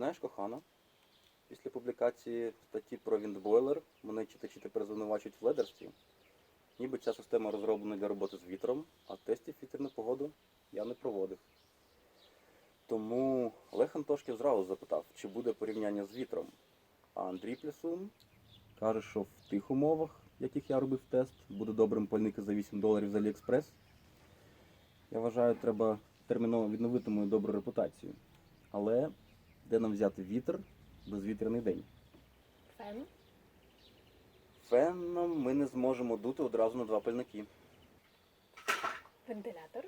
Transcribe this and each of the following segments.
знаєш, кохана, після публікації статті про віндбойлер мене читачі тепер звинувачують в ледерстві. Ніби ця система розроблена для роботи з вітром, а тестів вітряну погоду я не проводив. Тому Олег Антошків зразу запитав, чи буде порівняння з вітром. А Андрій Плясун каже, що в тих умовах, в яких я робив тест, буде добрим пальники за 8 доларів з Аліекспрес. Я вважаю, треба терміново відновити мою добру репутацію. Але де нам взяти вітер безвітряний день? Фен. Феном ми не зможемо дути одразу на два пальники. Вентилятор.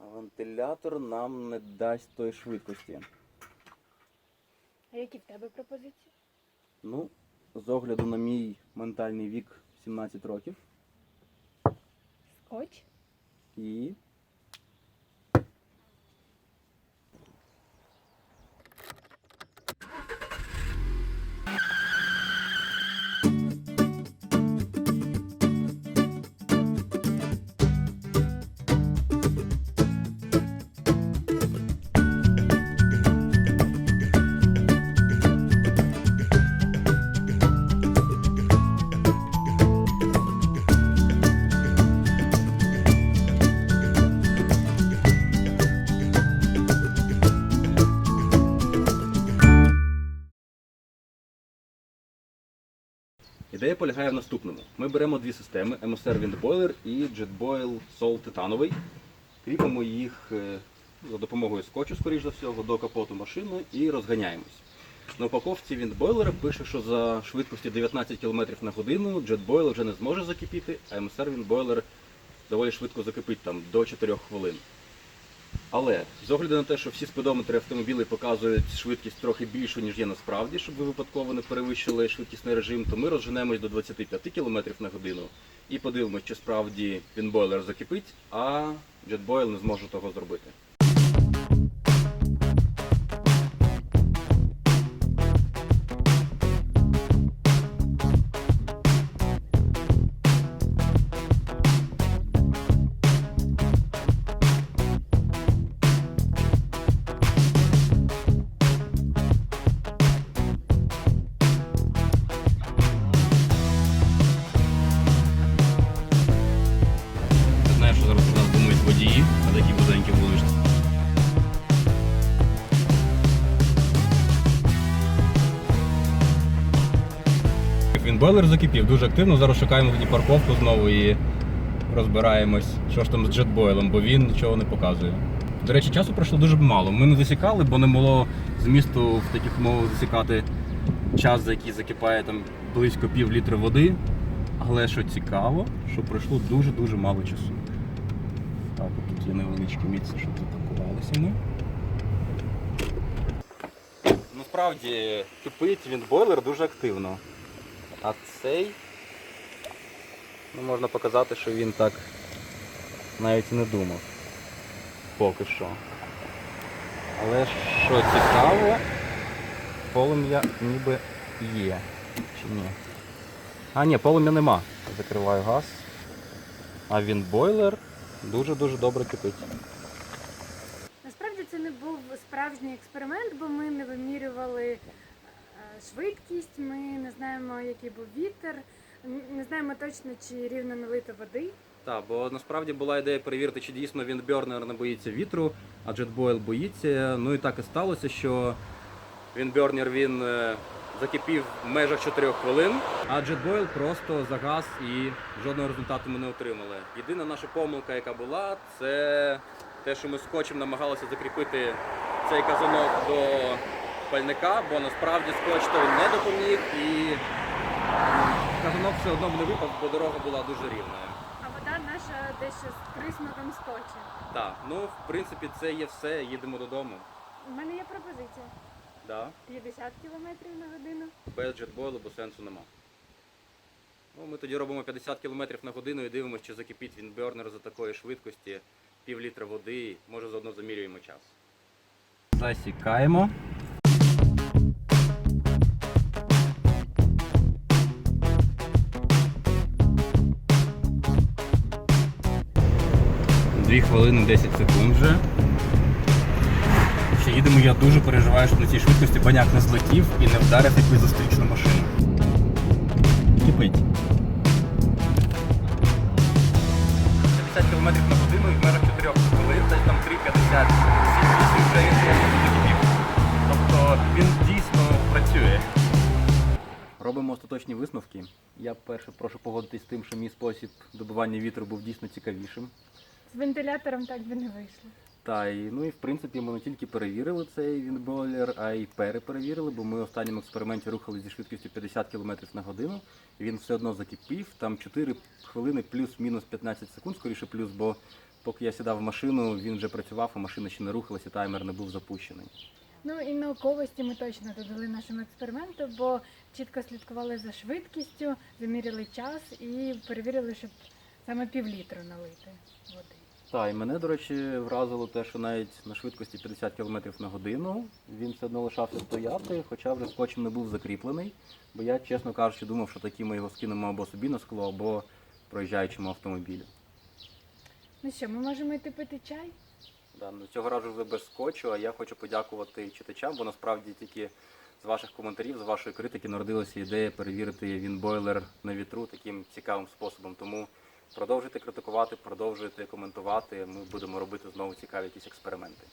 А вентилятор нам не дасть тої швидкості. А які в тебе пропозиції? Ну, з огляду на мій ментальний вік 17 років Скотч. і. Ідея полягає в наступному. Ми беремо дві системи MSR Windboiler і JetBoil Sol титановий. Кріпимо їх е, за допомогою скотчу, скоріш за всього, до капоту машини і розганяємось. На упаковці Windboiler пише, що за швидкості 19 км на годину JetBoil вже не зможе закипіти, а MSR Windboiler доволі швидко закипить там до 4 хвилин. Але з огляду на те, що всі спидометри автомобілів показують швидкість трохи більшу, ніж є насправді, щоб ви випадково не перевищили швидкісний режим, то ми розженемось до 25 км на годину і подивимось, чи справді вінбойлер закипить, а джетбойл не зможе того зробити. Бойлер закипів дуже активно. Зараз шукаємо тоді парковку знову і розбираємось, що ж там з джетбойлом, бо він нічого не показує. До речі, часу пройшло дуже мало. Ми не засікали, бо не було змісту в таких умовах засікати час, за який закипає там близько пів літра води. Але що цікаво, що пройшло дуже-дуже мало часу. Так, тут є невеличкі місце, щоб запаркувалися ми. Ну справді кипить він бойлер дуже активно. А цей ну, можна показати, що він так навіть не думав. Поки що. Але що цікаво, полум'я ніби є. Чи ні? А, ні, полум'я нема. Закриваю газ. А він бойлер дуже-дуже добре кипить. Насправді це не був справжній експеримент, бо ми не вимірювали швидкість, ми не знаємо, який був вітер, не знаємо точно, чи рівно налито води. Так, бо насправді була ідея перевірити, чи дійсно він Бьорнер не боїться вітру, а JetBoil боїться. Ну і так і сталося, що він Бьорнер він е, закипів в межах 4 хвилин, а JetBoil просто загас і жодного результату ми не отримали. Єдина наша помилка, яка була, це те, що ми скотчем намагалися закріпити цей казанок до пальника, бо насправді скотч той не допоміг і казанок все одно не випав, бо дорога була дуже рівною. А вода наша дещо з присмаком скотча. Так, ну в принципі це є все, їдемо додому. У мене є пропозиція. Да. 50 км на годину. Без джетбойлу, бо сенсу нема. Ну, ми тоді робимо 50 км на годину і дивимося, чи закипить він бьорнер за такої швидкості, пів літра води, може заодно замірюємо час. Засікаємо. Дві хвилини 10 секунд вже. Ще їдемо, я дуже переживаю, щоб на цій швидкості баняк не злетів і не вдарив якусь зустрічну машину. Кипить. 50 км на годину і в межах 4 хвилин, десь там 3,50 вже він. Тобто він дійсно працює. Робимо остаточні висновки. Я перше прошу погодитись з тим, що мій спосіб добування вітру був дійсно цікавішим. З вентилятором так би не вийшло. Та і ну і в принципі ми не тільки перевірили цей вінбойлер, а й переперевірили, бо ми в останньому експерименті рухали зі швидкістю 50 км на годину, і він все одно закипів. Там 4 хвилини плюс-мінус 15 секунд, скоріше плюс, бо поки я сідав в машину, він вже працював, а машина ще не рухалася, таймер не був запущений. Ну і науковості ми точно додали нашому експерименту, бо чітко слідкували за швидкістю, заміряли час і перевірили, щоб саме півлітру налити води. Так, і мене, до речі, вразило те, що навіть на швидкості 50 км на годину він все одно лишався стояти, хоча вже скотчем не був закріплений. Бо я, чесно кажучи, думав, що такі ми його скинемо або собі на скло, або проїжджаючому автомобілі. Ну що, ми можемо йти пити чай? Да, ну, цього разу вже без скотчу, а я хочу подякувати читачам, бо насправді тільки з ваших коментарів, з вашої критики народилася ідея перевірити він бойлер на вітру таким цікавим способом. Тому продовжуйте критикувати, продовжуйте коментувати. Ми будемо робити знову цікаві якісь експерименти.